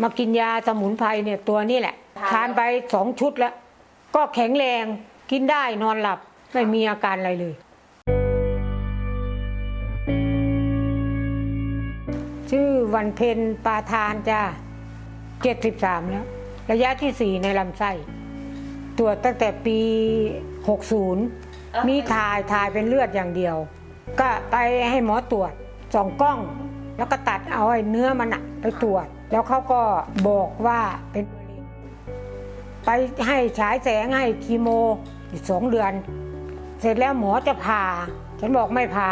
มากินยาสมุนไพรเนี่ยตัวนี้แหละ ทานไปสองชุดแล้ว ก็แข็งแรงกินได้นอนหลับไม่มีอาการอะไรเลย ชื่อวันเพ็ญปาทานจ้าเจ็ดสิบสามแล้ว ระยะที่สี่ในลำไส้ ตรวจตั้งแต่ปี60มีถ่ายถ่ายเป็นเลือดอย่างเดียว ก็ไปให้หมอตรวจสองกล้อง แล้วก็ตัดเอาไอ้เนื้อมันอะไปตรวจ แล้วเขาก็บอกว่าเป็นมะเร็งไปให้ฉายแสงให้คีโมอีกสองเดือน เสร็จแล้วหมอจะผ่าฉันบอกไม่ผ่า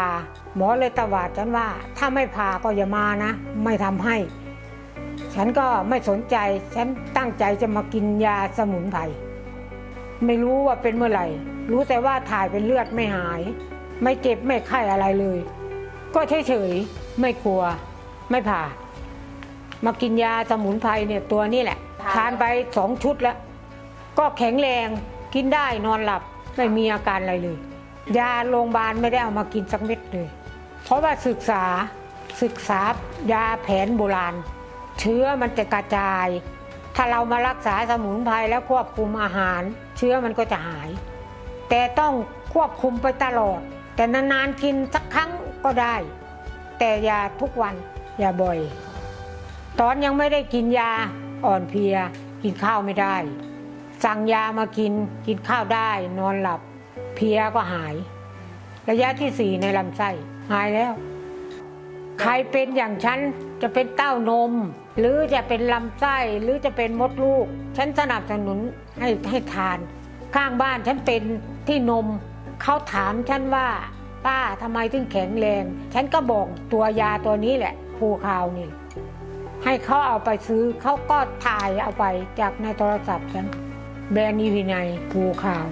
หมอเลยตวาดฉันว่า ถ้าไม่ผ่าก็อย่ามานะ ไม่ทำให้ ฉันก็ไม่สนใจ ฉันตั้งใจจะมากินยาสมุนไพรไม่รู้ว่าเป็นเมื่อไหร่ รู้แต่ว่าถ่ายเป็นเลือดไม่หาย ไม่เจ็บไม่ไข้อะไรเลย ก็เฉยๆไม่กลัว ไม่ผ่า มากินยาสมุนไพรเนี่ยตัวนี้แหละ ทานไปสองชุดแล้ว ก็แข็งแรงกินได้นอนหลับไม่มีอาการอะไรเลย ยาโรงพยาบาลไม่ได้เอามากินสักเม็ดเลย เพราะว่าศึกษาศึกษายาแผนโบราณ เชื้อมันจะกระจาย ถ้าเรามารักษาสมุนไพรแล้วควบคุมอาหาร เชื้อมันก็จะหาย แต่ต้องควบคุมไปตลอด แต่นานๆกินสักครั้งก็ได้ แต่อย่าทุกวันอย่าบ่อย ตอนยังไม่ได้กินยาอ่อนเพลีย กินข้าวไม่ได้ สั่งยามากินกินข้าวได้ นอนหลับ เพลียก็หาย ระยะที่สี่ในลำไส้หายแล้ว ใครเป็นอย่างฉันจะเป็นเต้านม หรือจะเป็นลำไส้หรือจะเป็นมดลูก ฉันสนับสนุนให้ให้ทาน ข้างบ้านฉันเป็นที่นมเขาถามฉันว่าป้าทำไมถึงแข็งแรง ฉันก็บอกตัวยาตัวนี้แหละภูคาวนี่ ให้เขาเอาไปซื้อเขาก็ถ่ายเอาไปจากในโทรศัพท์ฉันแบรนด์อีพีไนผูข่าว